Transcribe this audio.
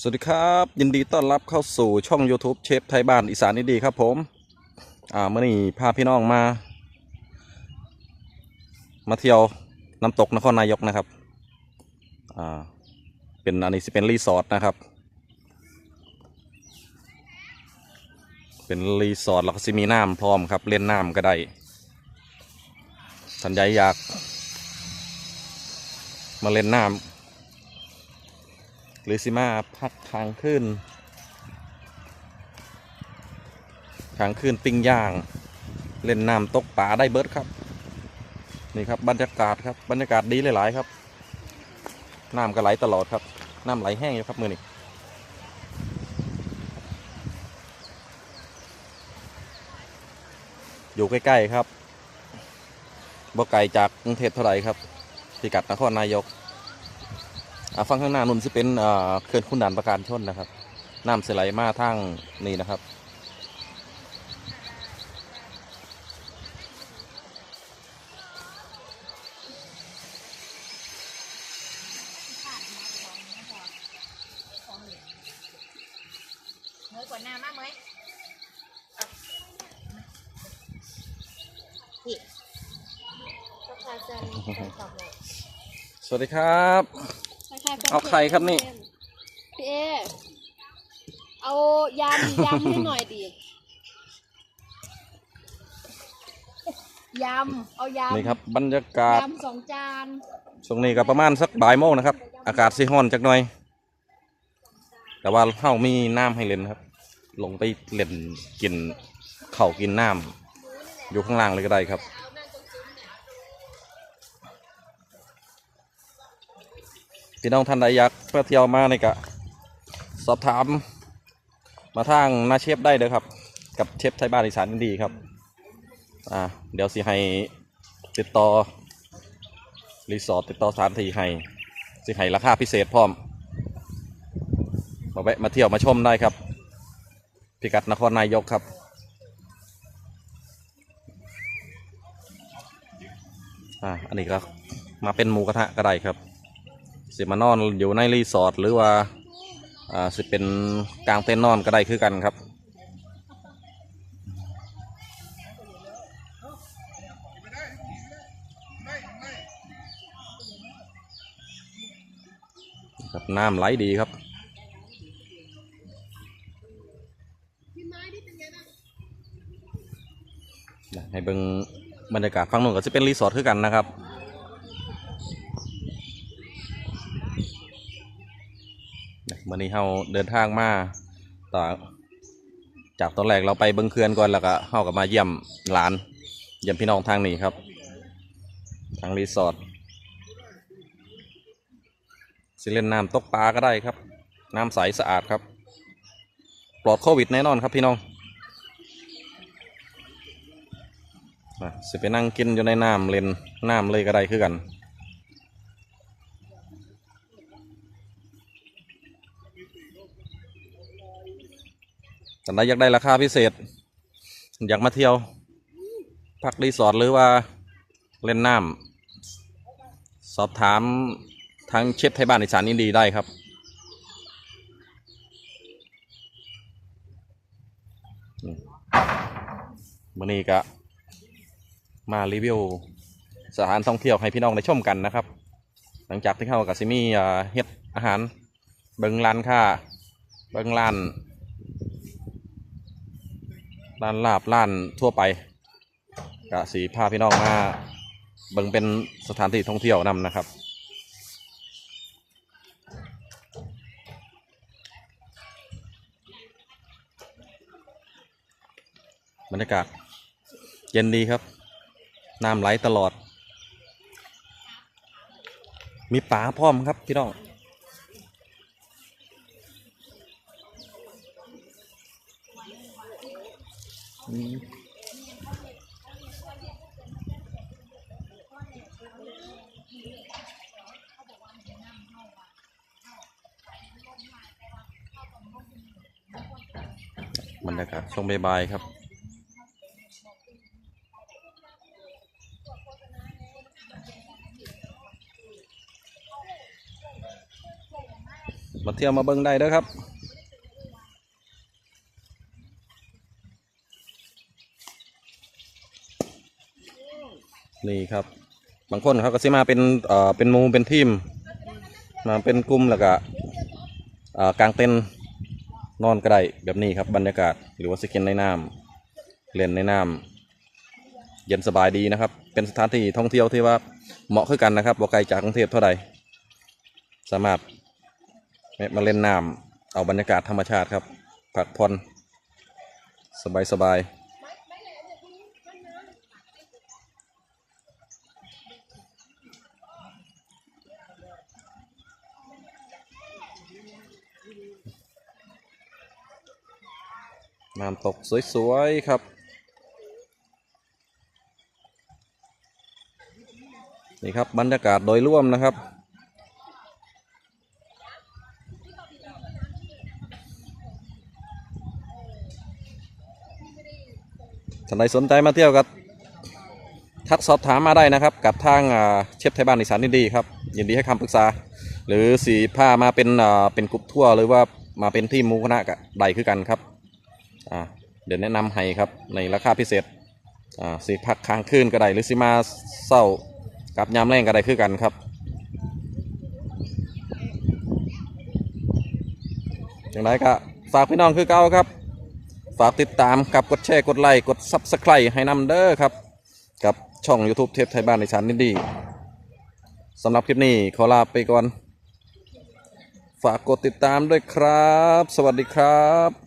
สวัสดีครับ ยินดีต้อนรับเข้าสู่ช่อง YouTube เชฟไทยบ้านอีสานนี่ดีครับผม อ่าเมื่อนี้พาพี่น้องมา มาเที่ยวน้ำตกนครนายกนะครับ อ่า เป็นอันนี้สิเป็นรีสอร์ทนะครับ เป็นรีสอร์ทแล้วก็สิมีน้ำพร้อมครับ เล่นน้ำก็ได้สัญญาอยาก มาเล่นน้ำ หรือสิมาพักทางขึ้นทางขึ้นปิ้งย่าง เล่นน้ำตกป่าได้เบิร์ดครับ นี่ครับบรรยากาศครับบรรยากาศดีหลาย ๆ ครับน้ำก็ไหลตลอดครับน้ำไหลแห้งอยู่ครับมือนี้อยู่ใกล้ ๆ ครับบ่ไกลจากกรุงเทพเท่าไหร่ครับพิกัดนครนายก ฟังข้างหน้านุ่นสิเป็นอ่าเขื่อนขุนด่านประการชนนะครับน้ำเสไหลมาทางนี่นะครับเมื่อกว่าหน้ามากไหมพี่ก็พาจันตอบเลยสวัสดีครับ เอาใครครับนี่ พี่เอ เอายำยำให้หน่อยดิยำ เอายำนี่ครับบรรยากาศยำสองจานช่วงนี้ก็ประมาณสักบ่ายโมงนะครับ อากาศสิฮ้อนจักหน่อย แต่ว่าเฮามีน้ำให้เล่นครับ ลงไปเล่นกินเข่าวกินน้ำอยู่ข้างล่างเลยก็ได้ครับ พี่น้องท่านใดอยากมาเที่ยวมาในกะสอบถาม มาทางนาเชฟได้เลยครับ กับเชฟไทยบ้านอีสานอินดีครับอ่าเดี๋ยวสิให้ติดต่อรีสอร์ทติดต่อสถานที่ให้สิให้ราคาพิเศษพร้อมมาแวะมาเที่ยวมาชมได้ครับ พิกัดนครนายกครับอ่าอันนี้ก็มาเป็นหมูกระทะก็ได้ครับ สิมานอนอยู่ในรีสอร์ทหรือว่าอ่าสิเป็นกลางเต็นท์นอนก็ได้คือกันครับ ครับน้ำไหลดีครับ ให้เบิ่งบรรยากาศฝั่งนู้นก็จะเป็นรีสอร์ทคือกันนะครับ วันนี้เราเดินทางมาต่อจากตอนแรกเราไปเบิ่งเขื่อนก่อนแล้วก็เข้ากับมาเยี่ยมหลาน เยี่ยมพี่น้องทางนี้ครับ ทางรีสอร์ทสิเล่นน้ำตกปลาก็ได้ครับ น้ำใสสะอาดครับ ปลอดโควิดแน่นอนครับพี่น้องสิไปนั่งกินอยู่ในน้ำเล่นน้ำเลยก็ได้คือกัน แต่ถ้าอยากได้ราคาพิเศษ อยากมาเที่ยว พักรีสอร์ทหรือว่าเล่นน้ำสอบถามทางเชฟไทยบ้านอีสานอินดีได้ครับวันนี้ก็มารีวิวสถานท่องเที่ยวให้พี่น้องได้ชมกันนะครับ หลังจากที่เข้ากับซิมี่เฮ็ดอาหาร เบิงร้านค่าเบิงร้าน ร้านลาบร้านทั่วไปกะสีพาพี่น้องมาเบิงเป็นสถานที่ท่องเที่ยวนำนะครับ บรรยากาศเย็นดีครับ น้ำไหลตลอด มีป่าพร้อมครับพี่น้อง บรรยากาศช่วงบ่ายๆครับมาเที่ยวมาเบิ้งได้เด้อครับ นี่ครับ บางคนเขาก็สิมาเป็นเอ่อเป็นหมูเป็นทีม มาเป็นกลุ่มแล้วก็เอ่อกางเต็นท์นอนก็ได้แบบนี้ครับบรรยากาศหรือว่าสกินในน้ำเล่นในน้ำเย็นสบายดีนะครับ เป็นสถานที่ท่องเที่ยวที่ว่าเหมาะคือกันนะครับบ่ไกลจากกรุงเทพเท่าใดสามารถมาเล่นน้ำเอาบรรยากาศธรรมชาติครับพักผ่อนสบายสบาย น้ำตกสวยๆครับ นี่ครับบรรยากาศโดยรวมนะครับ ท่านใดสนใจมาเที่ยวกับทักสอบถามมาได้นะครับ กับทางเชฟไทยบ้านอีสานดีครับ ยินดีให้คำปรึกษา หรือสีผ้ามาเป็นเป็นกรุ๊ปทั่วร์หรือว่ามาเป็นที่มูคณะกับใดคือกันครับ อ่าเดี๋ยวแนะนำให้ครับในราคาพิเศษอ่าสีพักค้างคืนก็ได้หรือสีมาเศร้ากับยามแรงก็ได้คือกันครับอย่างไรก็ฝากพี่น้องคือเก่าครับ ฝากติดตามกับกดแชร์กดไลค์กด Subscribe ให้นำเด้อครับ กับช่อง YouTube เทปไทยบ้านในชั้นนินดีสำหรับคลิปนี้ขอลาไปก่อน ฝากกดติดตามด้วยครับ สวัสดีครับ